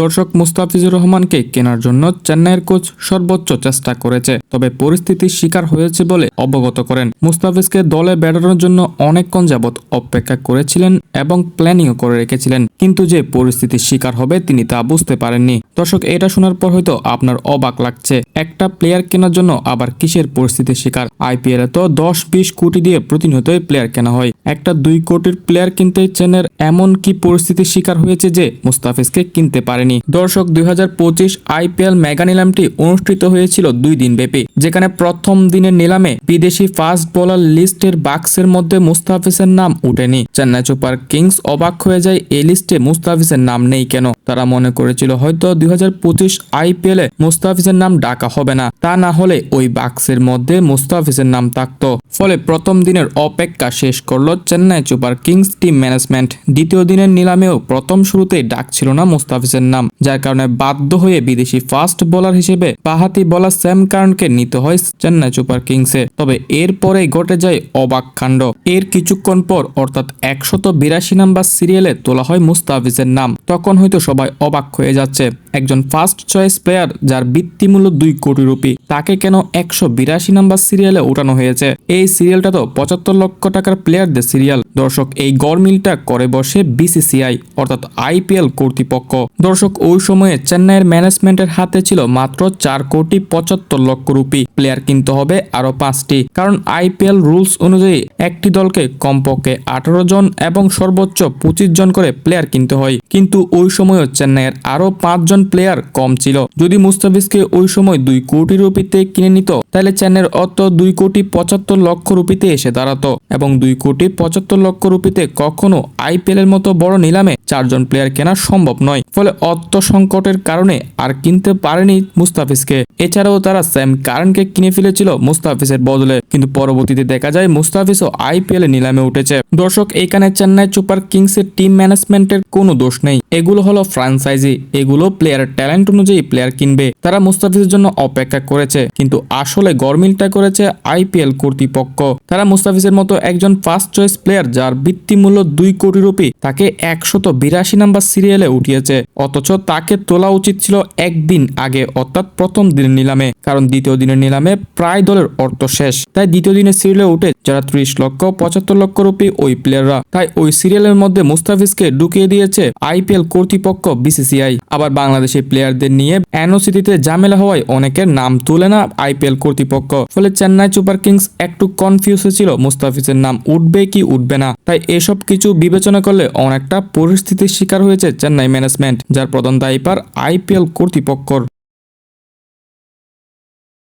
দর্শক মুস্তাফিজুর রহমানকে কেনার জন্য চেন্নাইয়ের কোচ সর্বোচ্চ চেষ্টা করেছে, তবে পরিস্থিতির শিকার হয়েছে বলে অবগত করেন। মুস্তাফিজকে দলে বেড়ানোর জন্য অনেকক্ষণ যাবৎ অপেক্ষা করেছিলেন এবং প্ল্যানিংও করে রেখেছিলেন, কিন্তু যে পরিস্থিতির শিকার হবে তিনি তা বুঝতে পারেননি। দর্শক, এটা শোনার পর হয়তো আপনার অবাক লাগছে, একটা প্লেয়ার কেনার জন্য আবার কিসের পরিস্থিতির শিকার? আইপিএল এ তো দশ বিশ কোটি দিয়ে প্রতিনিয়তই প্লেয়ার কেনা হয়। একটা দুই কোটির প্লেয়ার কিনতে চেনের এমন কি পরিস্থিতির শিকার হয়েছে যে মুস্তাফিজকে কিনতে পারেনি? দর্শক, দুই হাজার পঁচিশ আইপিএল মেগা নিলামটি অনুষ্ঠিত হয়েছিল দুই দিন ব্যাপী, যেখানে প্রথম দিনের নিলামে বিদেশি ফাস্ট বোলার লিস্টের বাক্সের মধ্যে মুস্তাফিজের নাম উঠেনি। চেন্নাই সুপার কিংস অবাক হয়ে যায়, এই লিস্টে মুস্তাফিজের নাম নেই কেন? তারা মনে করেছিল হয়তো দুই আইপিএল মুস্তাফিজের নাম ডাকা হবে না। তা না হলে ওই বাক্সের মধ্যে মুস্তাফিজের নাম থাকতো। ফলে প্রথম দিনের অপেক্ষা শেষ করল Chennai super kings team management. দ্বিতীয় দিনের নিলামেও প্রথম শুরুতেই ডাক ছিল না মুস্তাফিজের নাম, যার কারণে বাধ্য হয়ে বিদেশি ফাস্ট বোলার হিসেবে বাহাতি বলার স্যাম কারণকে নিতে হয় চেন্নাই সুপার কিংসে। তবে এর এরপরেই ঘটে যায় অবাক কাণ্ড। এর কিছুক্ষণ পর অর্থাৎ একশত বিরাশি নাম্বার সিরিয়ালে তোলা হয় মুস্তাফিজের নাম। তখন হয়তো সবাই অবাক হয়ে যাচ্ছে। একজন ফার্স্ট চয়েস প্লেয়ার যার বৃত্তিমূল্য দুই কোটি রুপি। তাকে কেন একশো বিরাশি নাম্বার সিরিয়ালে উঠানো হয়েছে? এই সিরিয়ালটা তো পঁচাত্তর লক্ষ টাকার প্লেয়ারদের সিরিয়াল। দর্শক, এই গড়মিলটা করে বসে বিসিসিআই, অর্থাৎ আইপিএল কর্তৃপক্ষ। দর্শক, ওই সময়ে চেন্নাইয়ের ম্যানেজমেন্টের হাতে ছিল মাত্র চার কোটি পঁচাত্তর লক্ষ রুপি। প্লেয়ার কিনতে হবে আরও পাঁচটি। কারণ আইপিএল রুলস অনুযায়ী একটি দলকে কমপক্ষে আঠারো জন এবং সর্বোচ্চ পঁচিশ জন করে প্লেয়ার কিনতে হয়। কিন্তু ওই সময়ও চেন্নাইয়ের আরও পাঁচজন প্লেয়ার কম ছিল। যদি মুস্তাফিজকে ওই সময় দুই কোটি রুপিতে কিনে নিত? তাহলে চেন্নাইয়ের অত দুই কোটি পঁচাত্তর লক্ষ রুপিতে এসে দাঁড়াতো এবং দুই কোটি পঁচাত্তর লক্ষ রুপিতে কখনো আইপিএল এর মতো বড় নিলামে চারজন প্লেয়ার কেনা সম্ভব নয়। ফলে অর্থ সংকটের কারণে আর কিনতে পারেনি মুস্তাফিজকে। এছাড়াও তারা স্যাম কারণকে কিনে ফেলেছিল মুস্তাফিজের বদলে। কিন্তু পরবর্তীতে দেখা যায় মুস্তাফিজও আইপিএল নিলামে উঠেছে। দর্শক, এখানে চেন্নাই সুপার কিংসের টিম ম্যানেজমেন্টের কোনো দোষ নেই। এগুলো হলো ফ্রাঞ্চাইজি। এগুলো প্লেয়ারের ট্যালেন্ট অনুযায়ী প্লেয়ার কিনবে। তারা মুস্তাফিজের জন্য অপেক্ষা করেছে। কিন্তু আসলে গরমিলটা করেছে আইপিএল কর্তৃপক্ষ। তারা মুস্তাফিজের মতো একজন ফার্স্ট চয়েস প্লেয়ার যার বৃত্তিমূল্য দুই কোটি রুপি তাকে একশত বিরাশি নাম্বার সিরিয়ালে উঠিয়েছে। অথচ তাকে তোলা উচিত ছিল একদিন আগে, অর্থাৎ প্রথম দিনের নিলামে। কারণ দ্বিতীয় দিনের নিলামে প্রায় দলের অর্থ শেষ। তাই দ্বিতীয় দিনের সিরিয়ালে উঠে যারা ত্রিশ লক্ষ, পঁচাত্তর লক্ষ রুপি ওই প্লেয়াররা তাই ওই সিরিয়ালের মধ্যে মুস্তাফিজকে ঢুকিয়ে দিয়েছে আইপিএল কর্তৃপক্ষ বিসিসিআই আবার বাংলাদেশি প্লেয়ারদের নিয়ে এনওসিটিতে ঝামেলা হওয়ায় অনেকের নাম তুলে না আইপিএল কর্তৃপক্ষ। ফলে চেন্নাই সুপার কিংস একটু কনফিউজ ছিল মুস্তাফিজের নাম উঠবে কি উঠবে না। তাই এসব কিছু বিবেচনা করলে অনেকটা পরিস্থিতির শিকার হয়েছে চেন্নাই ম্যানেজমেন্ট যার প্রধান দায়ীপার আইপিএল কর্তৃপক্ষর